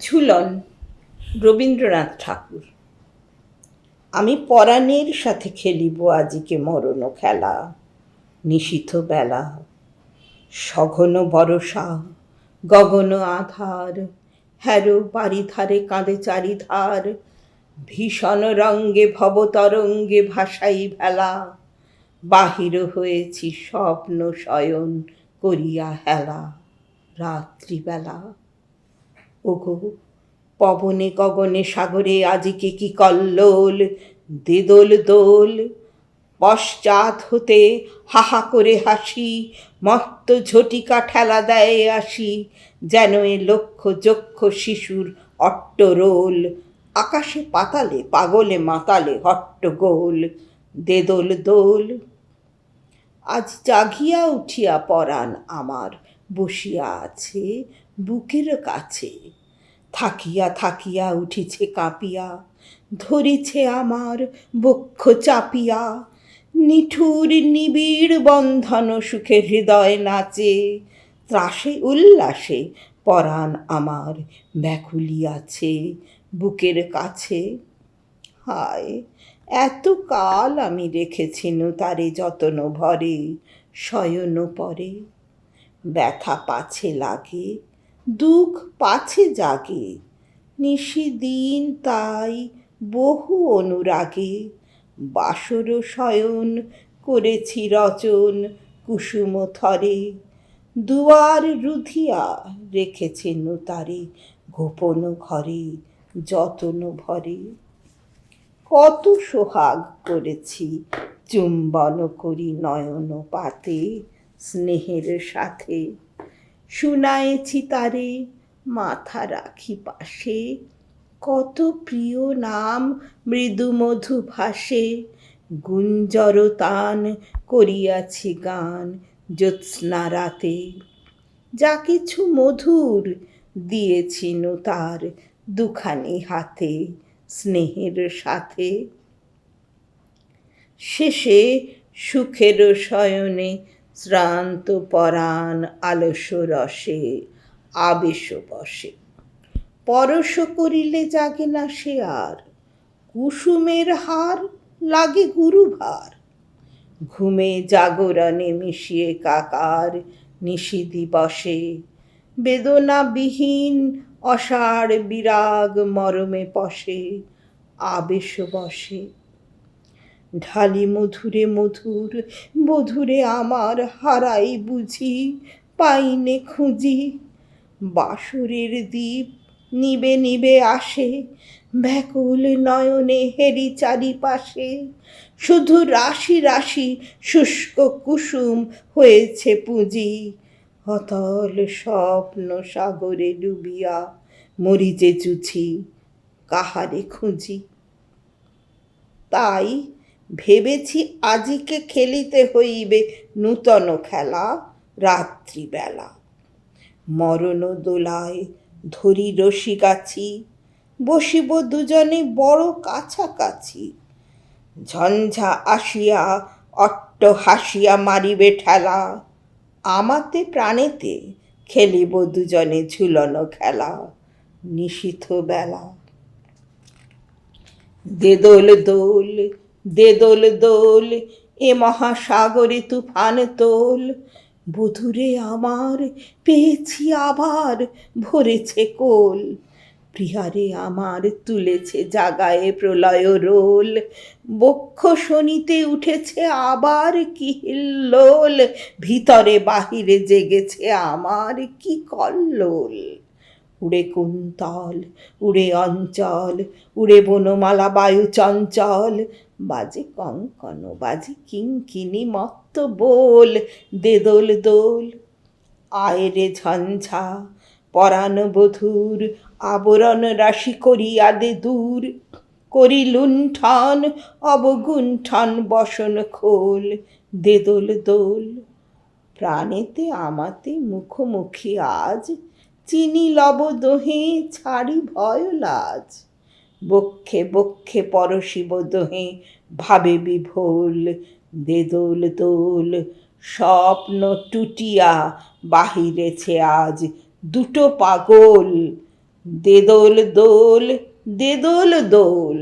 ঝুলন, রবীন্দ্রনাথ ঠাকুর। আমি পরাণের সাথে খেলিব আজিকে মরণ খেলা, নিশীথ বেলা, সঘন বরষা গগন আধার, হ্যারো বাড়িধারে কাঁদে চারিধার, ভীষণ রঙ্গে ভবতরঙ্গে ভাসাই ভেলা, বাহির হয়েছি স্বপ্ন শয়ন করিয়া হেলা, রাত্রিবেলা। ওগো পবনে গগনে সাগরে আজিকে কি কল্লোল, দেদোল দোল। পশ্চাৎ হতে হাহা করে হাসি, মত্ত ঝটিকা ঠেলা দেয় আসি, যেন এ লক্ষ যক্ষ শিশুর অট্টরোল আকাশে পাতালে, পাগলে মাতালে হট্টগোল দেদোল দোল, আজ জাগিয়া উঠিয়া পরাণ আমার, বসিয়া আছে বুকের কাছে। থাকিয়া থাকিয়া উঠিছে কাঁপিয়া, ধরিছে আমার বক্ষ চাপিয়া। নিঠুর নিবিড় বন্ধন সুখে হৃদয় নাচে, ত্রাসে উল্লাসে পরাণ আমার ব্যাকুলিয়াছে বুকের কাছে। হায়, এত কাল আমি রেখেছি তারে যতন ভরে, শয়ন পরে। ব্যথা পাছে লাগে দুঃখ পাছে জাগে, নিশিদিন তাই বহু অনুরাগে। বাসর শয়ন করেছি রচন কুসুম থরে, দুয়ার রুধিয়া রেখেছে তারে গোপন ঘরে যতন ভরে। কত সোহাগ করেছি চুম্বন করি নয়ন পাতে স্নেহের সাথে। শুনায়েছি তারে মাথা রাখি পাশে। কত প্রিয় নাম মৃদু মধু ভাসে। গুঞ্জর তান করিয়াছি গান জ্যোৎস্না রাতে। যা কিছু মধুর দিয়েছি তার দুখানি হাতে স্নেহের সাথে। শেষে সুখের শয়নে শ্রান্ত পরাণ আলস রসে আবেশ বসে পরশ করিলে জাগে না সে আর, কুসুমের হার লাগে গুরুভার। ঘুমে জাগরণে মিশিয়ে কাকার নিশি দিবসে বেদনাবিহীন অসাড় বিরাগ মরমে পশে আবেশ বসে ঢালি মধুরে মধুর, মধুরে আমার হারাই বুঝি, পাইনে খুঁজি। বাসুরের দ্বীপ নিবে নিবে আসে, ব্যাকুল নয়নে হেরি চারিপাশে। শুধু রাশি রাশি শুষ্ক কুসুম হয়েছে পুঁজি। অতল স্বপ্ন সাগরে ডুবিয়া মরিচে চুছি, কাহারে খুঁজি। তাই ভেবেছি আজিকে খেলিতে হইবে নূতন খেলা রাত্রিবেলা। মরণ দোলায় ধরি রশি গাছি বসিব দুজনে বড় কাছাকাছি। ঝঞ্ঝা আসিয়া অট্ট হাসিয়া মারিবে ঠেলা, আমাতে প্রাণেতে খেলিব দুজনে ঝুলন খেলা নিশীথ বেলা। দেদোল দোল দেদোল দোল, এ মহাসাগরে তুফান তোল। বধুরে আমার, পেয়েছি আবার, ভরেছে কোল। প্রিয়ারে আমার, তুলেছে জাগায়ে প্রলয় রোল। বক্ষ শনিতে উঠেছে আবার কি হিল্লোল ভিতরে বাহিরে জেগেছে আমার, কি কল্লোল। উড়ে কুন্তল, উড়ে অঞ্চল, উড়ে বনমালা বায়ু চঞ্চল। বাজে কঙ্কন, বাজে কিঙ্কিনি মত্ত বোল, দেদোল দোল। আয়রে ঝঞ্ঝা, পরাণ বধুর, আবরণ রাশি করিয়া দে দূর করি লুণ্ঠন অবগুণ্ঠন বসন খোল, দেদোল দোল। প্রাণেতে, আমাতে, মুখোমুখি আজ, চিনি লব দোহে, ছাড়ি ভয় লাজ। বক্ষে বক্ষে পরশিব দোহে, ভাবে বিভোল, দেদোল দোল। স্বপ্ন টুটিয়া বাহিরেছে আজ দুটো পাগল। দেদোল দোল দেদোল দোল।